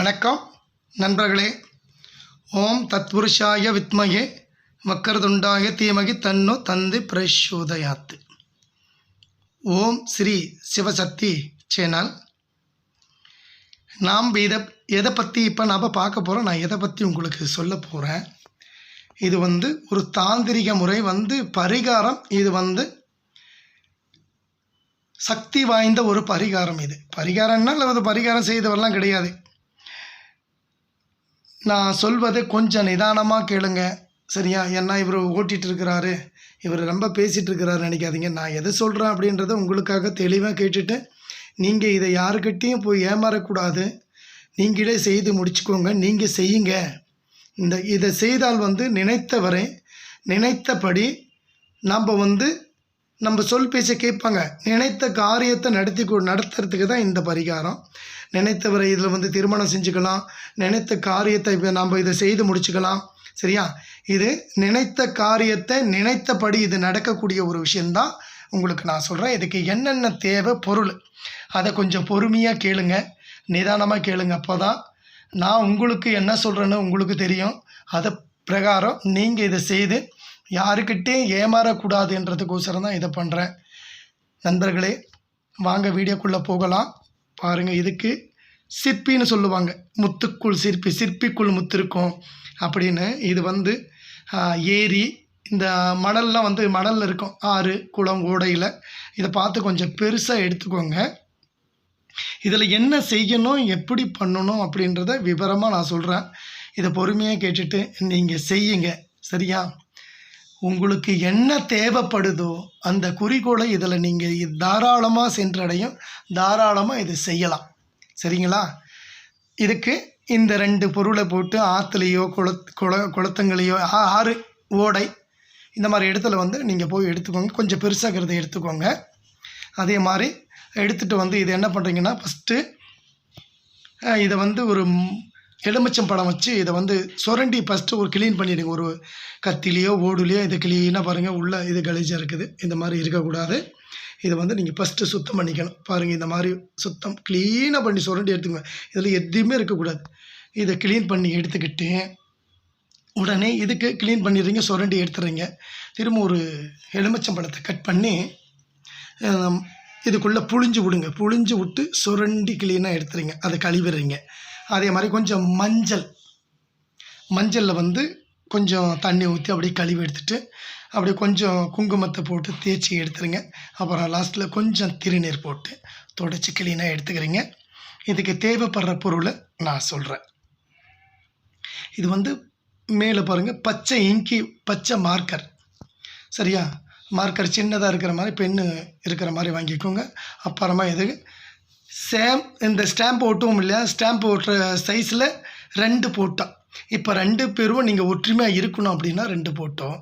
வணக்கம் நண்பர்களே. ஓம் தத்புருஷாய வித்மகே மக்கரதுண்டாய தீமகி தன்னு தந்து பிரசோதயாத்து. ஓம் ஸ்ரீ சிவசக்தி சேனல். நாம் இதை எதை பற்றி இப்போ நாம் பார்க்க போகிறோம் நான் எதை பற்றி உங்களுக்கு சொல்ல போகிறேன் இது வந்து ஒரு தாந்திரிக முறை வந்து பரிகாரம் இது வந்து சக்தி வாய்ந்த ஒரு பரிகாரம் இது. பரிகாரம்னா அது பரிகாரம் செய்தவரெல்லாம் கிடையாது. நான் சொல்வதை கொஞ்சம் நிதானமாக கேளுங்க. சரியா? ஏன்னா இவர் ஓட்டிகிட்டு இருக்கிறாரு இவர் ரொம்ப பேசிகிட்டு இருக்கிறாரு நினைக்காதீங்க. நான் எதை சொல்கிறேன் அப்படின்றத உங்களுக்காக தெளிவாக கேட்டுட்டு நீங்கள் இதை யாருக்கிட்டேயும் போய் ஏமாறக்கூடாது. நீங்களே செய்து முடிச்சுக்கோங்க. நீங்கள் செய்யுங்க. இந்த இதை செய்தால் வந்து நினைத்தவரை நினைத்தபடி நம்ம வந்து நம்ம சொல் பேச்சை கேட்பாங்க. நினைத்த காரியத்தை நடத்தி கொ நடத்துறதுக்கு தான் இந்த பரிகாரம். நினைத்தவரை இதில் வந்து திருமணம் செஞ்சுக்கலாம். நினைத்த காரியத்தை இப்போ நம்ம இதை செய்து முடிச்சுக்கலாம். சரியா? இது நினைத்த காரியத்தை நினைத்தபடி இது நடக்கக்கூடிய ஒரு விஷயந்தான் உங்களுக்கு நான் சொல்கிறேன் இதுக்கு என்னென்ன தேவை? பொருள். அதை கொஞ்சம் பொறுமையாக கேளுங்க. நிதானமாக கேளுங்க. அப்போ தான் நான் உங்களுக்கு என்ன சொல்கிறேன்னு உங்களுக்கு தெரியும். அதை பிரகாரம் நீங்கள் இதை செய்து யாருக்கிட்டேயும் ஏமாறக்கூடாதுன்றதுக்கோசரம் தான் இதை பண்ணுறேன் நண்பர்களே வாங்க வீடியோக்குள்ளே போகலாம். பாருங்கள் இதுக்கு சிற்பின்னு சொல்லுவாங்க. முத்துக்குள் சிற்பி சிற்பிக்குள் முத்து இருக்கும் அப்படின்னு. இது வந்து ஏரி. இந்த மணல்லாம் வந்து மணலில் இருக்கும். ஆறு குளம் ஓடையில். இதை பார்த்து கொஞ்சம் பெருசாக எடுத்துக்கோங்க. இதில் என்ன செய்யணும் எப்படி பண்ணணும் அப்படின்றத விவரமாக நான் சொல்கிறேன் இதை பொறுமையாக கேட்டுட்டு நீங்கள் செய்யுங்க. சரியா? உங்களுக்கு என்ன தேவைப்படுதோ அந்த குறிக்கோளை இதில் நீங்கள் தாராளமாக சென்றடையும் தாராளமாக இது செய்யலாம். சரிங்களா? இதுக்கு இந்த ரெண்டு பொருளை போட்டு ஆற்றுலையோ குள குள குளத்துங்களையோ ஆ- ஆறு ஓடை இந்த மாதிரி இடத்துல வந்து நீங்கள் போய் எடுத்துக்கோங்க. கொஞ்சம் பெருசாகிறத எடுத்துக்கோங்க. அதே மாதிரி எடுத்துகிட்டு வந்து இது என்ன பண்ணுறீங்கன்னா ஃபஸ்ட்டு இதை வந்து ஒரு எலுமிச்சம் பழம் வச்சு இதை வந்து சுரண்டி ஃபஸ்ட்டு ஒரு க்ளீன் பண்ணிவிடுங்க ஒரு கத்திலேயோ ஓடுலேயோ இதை க்ளீனாக பாருங்கள் உள்ளே இது கலீஜாக இருக்குது. இந்த மாதிரி இருக்கக்கூடாது. இதை வந்து நீங்கள் ஃபஸ்ட்டு சுத்தம் பண்ணிக்கணும். பாருங்கள் இந்த மாதிரி சுத்தம் க்ளீனாக பண்ணி சுரண்டி எடுத்துக்கோங்க. இதில் எதுவுமே இருக்கக்கூடாது. இதை க்ளீன் பண்ணி எடுத்துக்கிட்டு உடனே இதுக்கு க்ளீன் பண்ணிடுறீங்க சுரண்டி எடுத்துடுறீங்க. திரும்ப ஒரு எலுமிச்சம் பழத்தை கட் பண்ணி இதுக்குள்ளே புழிஞ்சு விடுங்க. புழிஞ்சு விட்டு சுரண்டி க்ளீனாக எடுத்துறீங்க அதை கழுவிடுறீங்க. அதே மாதிரி கொஞ்சம் மஞ்சள். மஞ்சளில் வந்து கொஞ்சம் தண்ணி ஊற்றி அப்படியே கழுவி எடுத்துட்டு அப்படியே கொஞ்சம் குங்குமத்தை போட்டு தேய்ச்சி எடுத்துருங்க. அப்புறம் லாஸ்ட்டில் கொஞ்சம் திருநீர் போட்டு தொடச்சி க்ளீனாக எடுத்துக்கிறீங்க. இதுக்கு தேவைப்படுற பொருளை நான் சொல்கிறேன் இது வந்து மேலே பாருங்கள் பச்சை இங்கி பச்சை மார்க்கர் சரியா? மார்க்கர் சின்னதாக இருக்கிற மாதிரி பென்னு இருக்கிற மாதிரி வாங்கிக்கோங்க. அப்புறமா இது சேம் இந்த ஸ்டாம்ப் ஒட்டுவோம் இல்லையா? ஸ்டாம்ப் ஒட்டுற சைஸில் ரெண்டு போட்டோம் இப்போ ரெண்டு பேரும் நீங்கள் ஒற்றுமையாக இருக்கணும் அப்படின்னா ரெண்டு போட்டோம்.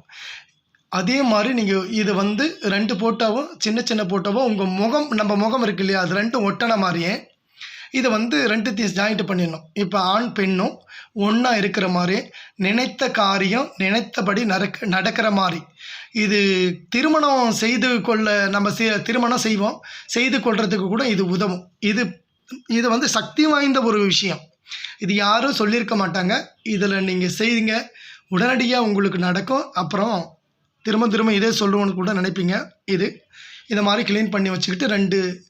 அதே மாதிரி நீங்கள் இது வந்து ரெண்டு போட்டோவும் சின்ன சின்ன போட்டாவோ உங்கள் முகம் நம்ம முகம் இருக்கு இல்லையா? அது ரெண்டும் ஒட்டன மாதிரியே இதை வந்து ரெண்டு தீஸ் ஜாயிண்ட் பண்ணிடணும். இப்போ ஆண் பெண்ணும் ஒன்றா இருக்கிற மாதிரி நினைத்த காரியம் நினைத்தபடி நடக்க நடக்கிற மாதிரி. இது திருமணம் செய்து கொள்ள நம்ம செ- திருமணம் செய்வோம். செய்து கொள்றதுக்கு கூட இது உதவும். இது இது வந்து சக்தி வாய்ந்த ஒரு விஷயம். இது யாரும் சொல்லியிருக்க மாட்டாங்க. இதில் நீங்கள் செய்யுங்க. உடனடியாக உங்களுக்கு நடக்கும். அப்புறம் திரும்ப திரும்ப இதே சொல்லுவோன்னு கூட நினைப்பீங்க. இது இதை மாதிரி க்ளீன் பண்ணி வச்சுக்கிட்டு ரெண்டு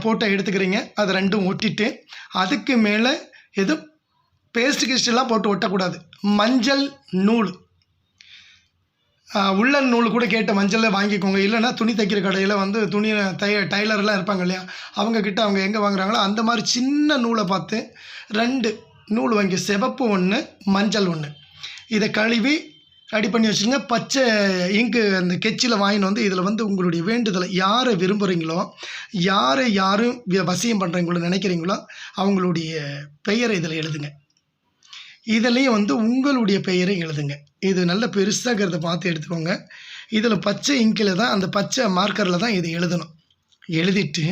ஃபோட்டோ எடுத்துக்கிறீங்க. அதை ரெண்டும் ஒட்டிட்டு அதுக்கு மேலே எதுவும் பேஸ்ட் கிஸ்டெல்லாம் போட்டு ஒட்டக்கூடாது. மஞ்சள் நூல். உள்ளன் நூல் கூட கேட்ட மஞ்சளில் வாங்கிக்கோங்க. இல்லைன்னா துணி தைக்கிற கடையில் வந்து துணி தைய டைலர்லாம் இருப்பாங்க இல்லையா? அவங்கக்கிட்ட அவங்க எங்கே வாங்குறாங்களோ அந்த மாதிரி சின்ன நூலை பார்த்து ரெண்டு நூல் வாங்கி சிவப்பு ஒன்று மஞ்சள் ஒன்று இதை கழுவி ரெடி பண்ணி வச்சுருங்க. பச்சை இங்கு அந்த கெச்சில் வாங்கின்னு வந்து இதில் வந்து உங்களுடைய வேண்டுதலை யாரை விரும்புகிறீங்களோ யாரை யாரும் வ- வசியம் பண்ணுறீங்களோ நினைக்கிறீங்களோ அவங்களுடைய பெயரை இதில் எழுதுங்க. இதுலேயும் வந்து உங்களுடைய பெயரை எழுதுங்க. இது நல்ல பெருசாகிறத பார்த்து எடுத்துக்கோங்க. இதில் பச்சை இங்கில் தான் அந்த பச்சை மார்க்கரில் தான் இது எழுதணும். எழுதிட்டு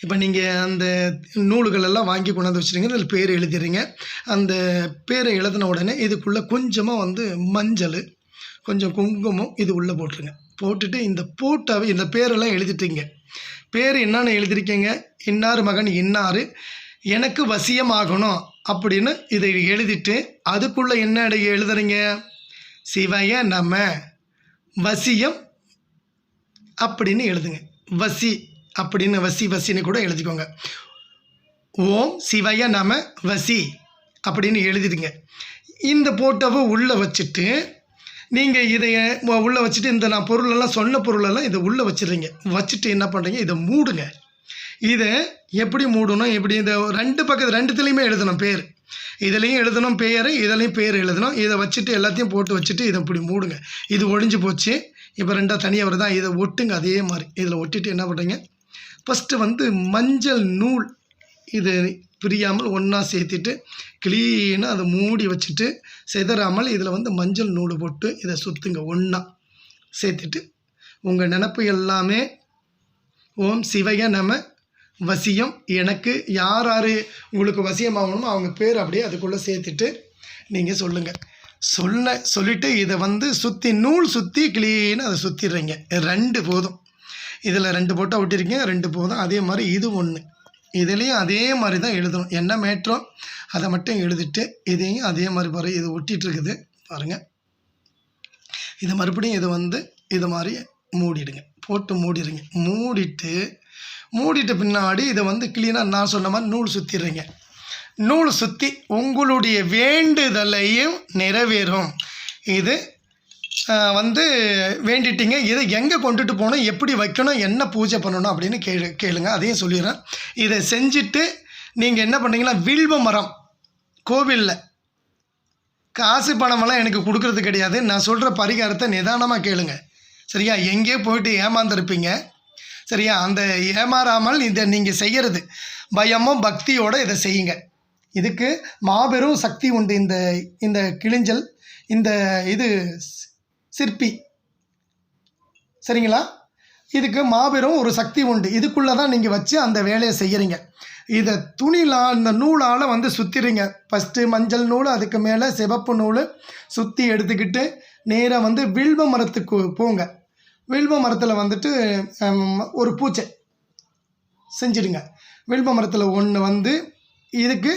இப்போ நீங்கள் அந்த நூல்கள் எல்லாம் வாங்கி கொண்டாந்து வச்சுருங்க அதில் பேர் எழுதிடுறீங்க. அந்த பேரை எழுதின உடனே இதுக்குள்ளே கொஞ்சமாக வந்து மஞ்சள் கொஞ்சம் குங்குமம் இது உள்ளே போட்டுருங்க. போட்டுட்டு இந்த போட்டாவே இந்த பேரெல்லாம் எழுதிட்டீங்க. பேர் என்னென்னு எழுதிருக்கீங்க? இன்னார் மகன் இன்னார். எனக்கு வசியமாகணும் அப்படின்னு இதை எழுதிட்டு அதுக்குள்ளே என்ன எழு- எழுதுறீங்க? சிவைய நம்ம வசியம் அப்படின்னு எழுதுங்க. வசி அப்படின்னு வசி வசின்னு கூட எழுதிக்கோங்க. ஓம் சிவய நம வசி அப்படின்னு எழுதிடுங்க. இந்த போட்டோவை உள்ளே வச்சுட்டு நீங்கள் இதை உள்ளே வச்சுட்டு இந்த நான் பொருளெல்லாம் சொன்ன பொருளெல்லாம் இதை உள்ளே வச்சிடுறீங்க. வச்சுட்டு என்ன பண்ணுறீங்க இதை மூடுங்க. இதை எப்படி மூடணும்? எப்படி இந்த ரெண்டு பக்கத்து ரெண்டுத்துலேயுமே எழுதணும் பேர். இதுலேயும் எழுதணும் பேர் இதுலேயும் பேர் எழுதணும். இதை வச்சுட்டு எல்லாத்தையும் போட்டு வச்சுட்டு இதை இப்படி மூடுங்க. இது ஒழிஞ்சு போச்சு. இப்போ ரெண்டாக தனியாக தான் இதை ஒட்டுங்க. அதே மாதிரி. இதில் ஒட்டிட்டு என்ன பண்ணுறீங்க ஃபஸ்ட்டு வந்து மஞ்சள் நூல். இது பிரியாமல் ஒன்றா சேர்த்துட்டு க்ளீனாக அதை மூடி வச்சுட்டு சிதறாமல் இதில் வந்து மஞ்சள் நூல் போட்டு இதை சுற்றுங்க ஒன்றா சேர்த்துட்டு. உங்கள் நினப்பு எல்லாமே ஓம் சிவைய நம வசியம். எனக்கு யார் யார் உங்களுக்கு வசியமாகணுமோ அவங்க பேர் அப்படியே அதுக்குள்ளே சேர்த்துட்டு நீங்கள் சொல்லுங்கள் சொல்ல சொல்லிவிட்டு இதை வந்து சுற்றி நூல் சுற்றி க்ளீனாக அதை சுற்றிடுறீங்க ரெண்டு போதும். இதில் ரெண்டு போட்டால் ஒட்டிருக்கீங்க ரெண்டு போதும். அதே மாதிரி இது ஒன்று இதுலேயும் அதே மாதிரி தான் எழுதணும். என்ன மேட்ரோ அதை மட்டும் எழுதிட்டு இதையும் அதே மாதிரி பாரு இது ஒட்டிகிட்ருக்குது பாருங்கள் இது மறுபடியும் இது வந்து இது மாதிரி மூடிடுங்க. போட்டு மூடிடுங்க. மூடிட்டு மூடிட்ட பின்னாடி இதை வந்து க்ளீனாக நான் சொன்ன மாதிரி நூல் சுற்றிடுறீங்க நூல் சுற்றி உங்களுடைய வேண்டுதலையும் நிறைவேறும். இது வந்து வேண்டிட்டீங்க. இதை எங்கே கொண்டுட்டு போகணும்? எப்படி வைக்கணும்? என்ன பூஜை பண்ணணும்? அப்படின்னு கேளு கேளுங்க. அதையும் சொல்லிடுறேன். இதை செஞ்சுட்டு நீங்கள் என்ன பண்ணுறீங்கன்னா வில்வ மரம் கோவிலில் காசு பணமெல்லாம் எனக்கு கொடுக்கறது கிடையாது. நான் சொல்கிற பரிகாரத்தை நிதானமாக கேளுங்க. சரியா? எங்கேயோ போயிட்டு ஏமாந்துருப்பீங்க. சரியா? அந்த ஏமாறாமல் இதை நீங்கள் செய்கிறது பயமும் பக்தியோடு இதை செய்யுங்க. இதுக்கு மாபெரும் சக்தி உண்டு இந்த இந்த கிளிஞ்சல் இந்த இது சிற்பி. சரிங்களா? இதுக்கு மாபெரும் ஒரு சக்தி உண்டு. இதுக்குள்ளே தான் நீங்கள் வச்சு அந்த வேலையை செய்கிறீங்க இதை துணிலாம் இந்த நூலால் வந்து சுற்றிடுங்க ஃபஸ்ட்டு மஞ்சள் நூல் அதுக்கு மேலே சிவப்பு நூல் சுற்றி எடுத்துக்கிட்டு நேராக வந்து வில்வ மரத்துக்கு போங்க. வில்வ மரத்தில் வந்துட்டு ஒரு பூச்சை செஞ்சிடுங்க. வில்வ மரத்தில் ஒன்று வந்து இதுக்கு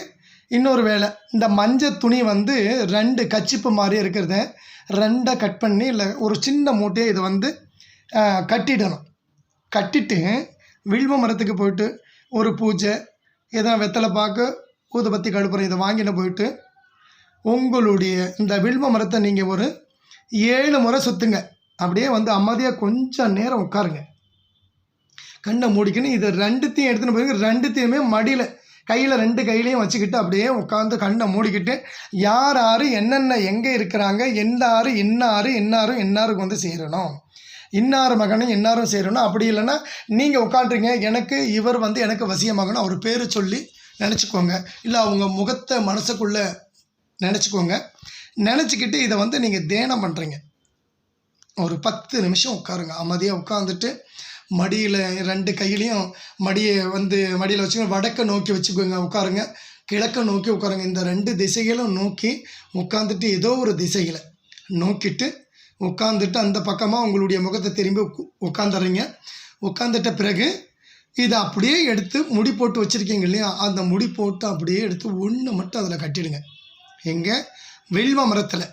இன்னொரு வேலை. இந்த மஞ்சள் துணி வந்து ரெண்டு கச்சிப்பு மாதிரி இருக்கிறத. ரெண்டை கட் பண்ணி இல்லை ஒரு சின்ன மூட்டையை இதை வந்து கட்டிடணும். கட்டிட்டு வில்வ மரத்துக்கு போயிட்டு ஒரு பூஜை எதனா வெத்தலை பார்க்க ஊதுபத்தி கழுப்புறம் இதை வாங்கிட்டு போயிட்டு உங்களுடைய இந்த வில்வ மரத்தை நீங்கள் ஒரு ஏழு முறை சுற்றுங்க அப்படியே வந்து அமைதியாக கொஞ்சம் நேரம் உட்காருங்க. கண்ணை மூடிக்கணும் இதை ரெண்டுத்தையும் எடுத்துன்னு போய் ரெண்டுத்தையுமே மடியில் கையில் ரெண்டு கையிலையும் வச்சுக்கிட்டு அப்படியே உட்காந்து கண்ணை மூடிக்கிட்டு யார் யார் என்னென்ன எங்கே இருக்கிறாங்க எந்த ஆறு இன்னாரு இன்னாரும் இன்னாருக்கு வந்து சேரணும். இன்னார் மகனும் இன்னாரும் சேரணும். அப்படி இல்லைன்னா நீங்கள் உட்காண்ட்றீங்க எனக்கு இவர் வந்து எனக்கு வசிய மகனும் அவர் பேர் சொல்லி நினச்சிக்கோங்க. இல்லை அவங்க முகத்தை மனசுக்குள்ளே நினச்சிக்கோங்க. நினச்சிக்கிட்டு இதை வந்து நீங்கள் தியானம் பண்ணுறீங்க ஒரு பத்து நிமிஷம் உட்காருங்க. அமைதியாக உட்காந்துட்டு மடியில் ரெண்டு கையிலையும் மடியை வந்து மடியில் வச்சுக்கோங்க வடக்கை நோக்கி வச்சுக்கோங்க உட்காருங்க. கிழக்க நோக்கி உட்காருங்க. இந்த ரெண்டு திசைகளும் நோக்கி உட்காந்துட்டு ஏதோ ஒரு திசையில் நோக்கிட்டு உட்காந்துட்டு அந்த பக்கமாக உங்களுடைய முகத்தை திரும்பி உட்காந்துறீங்க உட்காந்துட்ட பிறகு இதை அப்படியே எடுத்து முடி போட்டு வச்சுருக்கீங்க இல்லையா? அந்த முடி போட்டு அப்படியே எடுத்து ஒன்று மட்டும் அதில் கட்டிடுங்க. எங்கே? வில்வ மரத்தில்.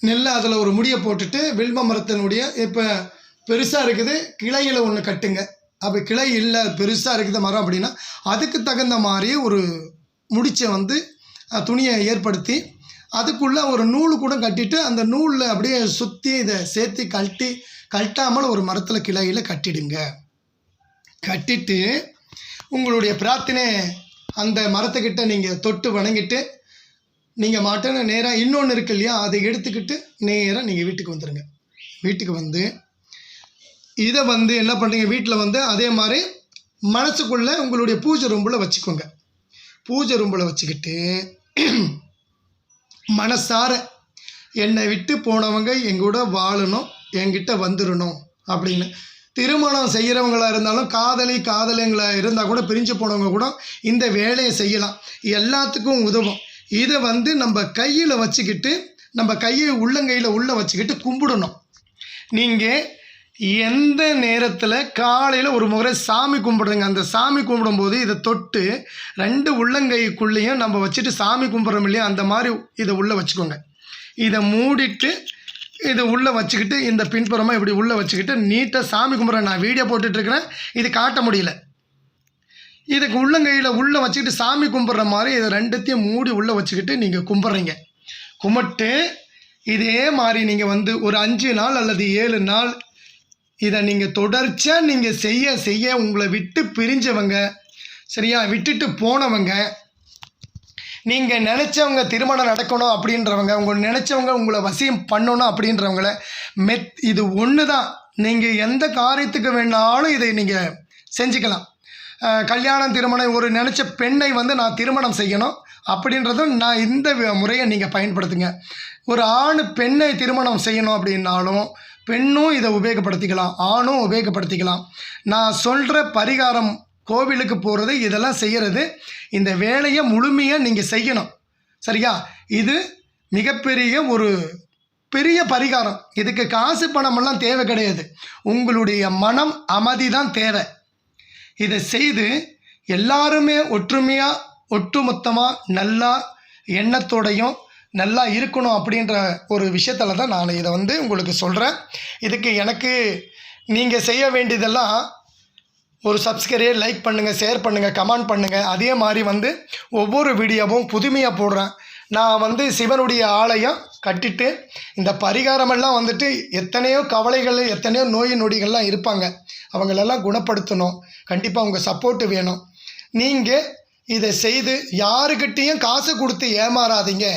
நெல்லை அதில் ஒரு முடியை போட்டுட்டு வில்வ மரத்தினுடைய இப்போ பெருசாக இருக்குது கிளையில் ஒன்று கட்டுங்க. அப்போ கிளை இல்லை பெருசாக இருக்குது மரம் அப்படின்னா அதுக்கு தகுந்த மாதிரி ஒரு முடிச்சை வந்து துணியை ஏற்படுத்தி அதுக்குள்ளே ஒரு நூல் கூட கட்டிட்டு அந்த நூலில் அப்படியே சுற்றி இதை சேர்த்து கழட்டி கழட்டாமல் ஒரு மரத்தில் கிளையில் கட்டிடுங்க. கட்டிட்டு உங்களுடைய பிரார்த்தனை அந்த மரத்துக்கிட்ட நீங்கள் தொட்டு வணங்கிட்டு நீங்கள் மாட்டோன்னு நேராக இன்னொன்று இருக்கு இல்லையா அதை எடுத்துக்கிட்டு நேராக நீங்கள் வீட்டுக்கு வந்துடுங்க வீட்டுக்கு வந்து இதை வந்து என்ன பண்ணுறீங்க வீட்டில் வந்து அதே மாதிரி மனசுக்குள்ளே உங்களுடைய பூஜை ரூம்பில் வச்சுக்கோங்க. பூஜை ரூம்பில் வச்சுக்கிட்டு மனசார என்னை விட்டு போனவங்க எங்கூட வாழணும் என்கிட்ட வந்துடணும் அப்படின்னு. திருமணம் செய்கிறவங்களா இருந்தாலும் காதலி காதலிங்களா இருந்தால் கூட பிரிஞ்சு போனவங்க கூட இந்த வேலையை செய்யலாம். எல்லாத்துக்கும் உதவும். இதை வந்து நம்ம கையில் வச்சுக்கிட்டு நம்ம கையை உள்ளங்கையில் உள்ளே வச்சுக்கிட்டு கும்பிடணும். நீங்கள் எந்த நேரத்தில் காலையில் ஒரு முறை சாமி கும்பிடுறீங்க. அந்த சாமி கும்பிடும்போது இதை தொட்டு ரெண்டு உள்ளங்கைக்குள்ளேயும் நம்ம வச்சுட்டு சாமி கும்பிட்றோம் இல்லையா? அந்த மாதிரி இதை உள்ளே வச்சுக்கோங்க. இதை மூடிட்டு இதை உள்ளே வச்சுக்கிட்டு இந்த பின்புறமாக இப்படி உள்ளே வச்சுக்கிட்டு நீட்டாக சாமி கும்பிட்றேன். நான் வீடியோ போட்டுட்ருக்கிறேன். இது காட்ட முடியல. இதுக்கு உள்ளங்கையில் உள்ளே வச்சுக்கிட்டு சாமி கும்பிட்ற மாதிரி இதை ரெண்டுத்தையும் மூடி உள்ளே வச்சுக்கிட்டு நீங்கள் கும்பிட்றீங்க. கும்பிட்டு இதே மாதிரி நீங்கள் வந்து ஒரு அஞ்சு நாள் அல்லது ஏழு நாள் இதை நீங்கள் தொடர்ச்சியாக நீங்கள் செய்ய செய்ய உங்களை விட்டு பிரிஞ்சவங்க சரியா? விட்டுட்டு போனவங்க நீங்கள் நினச்சவங்க திருமணம் நடக்கணும் அப்படின்றவங்க உங்கள் நினச்சவங்க உங்களை வசியம் பண்ணணும் அப்படின்றவங்கள மெத் இது ஒன்று தான் நீங்கள் எந்த காரியத்துக்கு வேணாலும் இதை நீங்கள் செஞ்சுக்கலாம். கல்யாணம் திருமணம் ஒரு நினச்ச பெண்ணை வந்து நான் திருமணம் செய்யணும் அப்படின்றதும் நான் இந்த முறையை நீங்கள் பயன்படுத்துங்க. ஒரு ஆண் பெண்ணை திருமணம் செய்யணும் அப்படின்னாலும் பெண்ணும் இதை உபயோகப்படுத்திக்கலாம் ஆணும் உபயோகப்படுத்திக்கலாம். நான் சொல்கிற பரிகாரம் கோவிலுக்கு போகிறது இதெல்லாம் செய்கிறது இந்த வேலையை முழுமையாக நீங்கள் செய்யணும். சரியா? இது மிகப்பெரிய ஒரு பெரிய பரிகாரம். இதுக்கு காசு பணமெல்லாம் தேவை கிடையாது. உங்களுடைய மனம் அமைதி தான் தேவை. இதை செய்து எல்லாருமே ஒற்றுமையாக ஒட்டுமொத்தமாக நல்லா எண்ணத்தோடையும் நல்லா இருக்கணும் அப்படின்ற ஒரு விஷயத்தில் தான் நான் இதை வந்து உங்களுக்கு சொல்கிறேன் இதுக்கு எனக்கு நீங்கள் செய்ய வேண்டியதெல்லாம் ஒரு சப்ஸ்கிரைப் லைக் பண்ணுங்கள் ஷேர் பண்ணுங்கள் கமெண்ட் பண்ணுங்கள் அதே மாதிரி வந்து ஒவ்வொரு வீடியோவும் புதுமையாக போடுறேன். நான் வந்து சிவனுடைய ஆலயம் கட்டிட்டு இந்த பரிகாரமெல்லாம் வந்துட்டு எத்தனையோ கவலைகள் எத்தனையோ நோய் நொடிகள்லாம் இருப்பாங்க. அவங்களெல்லாம் குணப்படுத்தணும். கண்டிப்பாக உங்கள் சப்போர்ட்டு வேணும். நீங்கள் இதை செய்து யாருக்கிட்டேயும் காசு கொடுத்து ஏமாறாதீங்க.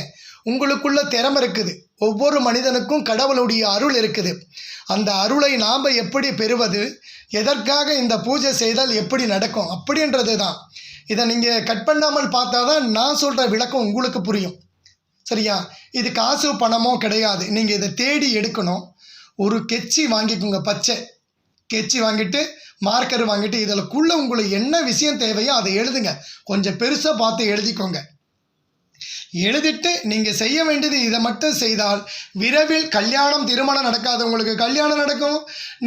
உங்களுக்குள்ள திறமை இருக்குது. ஒவ்வொரு மனிதனுக்கும் கடவுளுடைய அருள் இருக்குது. அந்த அருளை நாம் எப்படி பெறுவது? எதற்காக இந்த பூஜை செய்தால் எப்படி நடக்கும்? அப்படின்றது தான் இதை நீங்கள் கட் பண்ணாமல் பார்த்தா தான் நான் சொல்கிற விளக்கம் உங்களுக்கு புரியும். சரியா? இது காசு பணமோ கிடையாது. நீங்கள் இதை தேடி எடுக்கணும். ஒரு கெச்சி வாங்கிக்கோங்க பச்சை. கெச்சி வாங்கிட்டு மார்க்கர் வாங்கிட்டு இதில்குள்ளே உங்களுக்கு என்ன விஷயம் தேவையோ அதை எழுதுங்க. கொஞ்சம் பெருசாக பார்த்து எழுதிக்கோங்க. எழுதிட்டு நீங்கள் செய்ய வேண்டியது இதை மட்டும் செய்தால் விரைவில் கல்யாணம் திருமணம் நடக்காதவங்களுக்கு கல்யாணம் நடக்கும்.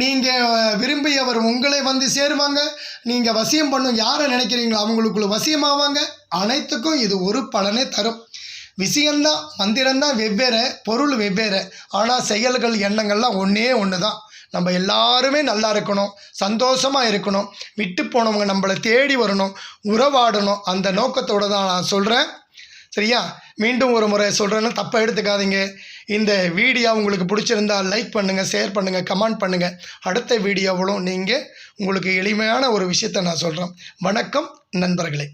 நீங்கள் விரும்பியவர் உங்களை வந்து சேருவாங்க. நீங்கள் வசியம் பண்ணும் யாரை நினைக்கிறீங்களோ அவங்களுக்குள்ள வசியமாவாங்க. அனைத்துக்கும் இது ஒரு பலனை தரும். விஷயந்தான் மந்திரம்தான் வெவ்வேறு பொருள் வெவ்வேறு. ஆனால் செயல்கள் எண்ணங்கள்லாம் ஒன்றே ஒன்று தான் நம்ம எல்லாருமே நல்லா இருக்கணும் சந்தோஷமாக இருக்கணும். விட்டு போனவங்க நம்மளை தேடி வரணும் உறவாடணும். அந்த நோக்கத்தோடு தான் நான் சொல்கிறேன் சரியா? மீண்டும் ஒரு முறை சொல்கிறேன்னு தப்பாக எடுத்துக்காதீங்க. இந்த வீடியோ உங்களுக்கு பிடிச்சிருந்தா லைக் பண்ணுங்கள் ஷேர் பண்ணுங்கள் கமெண்ட் பண்ணுங்கள் அடுத்த வீடியோவிலும் நீங்கள் உங்களுக்கு எளிமையான ஒரு விஷயத்தை நான் சொல்கிறேன் வணக்கம் நண்பர்களே.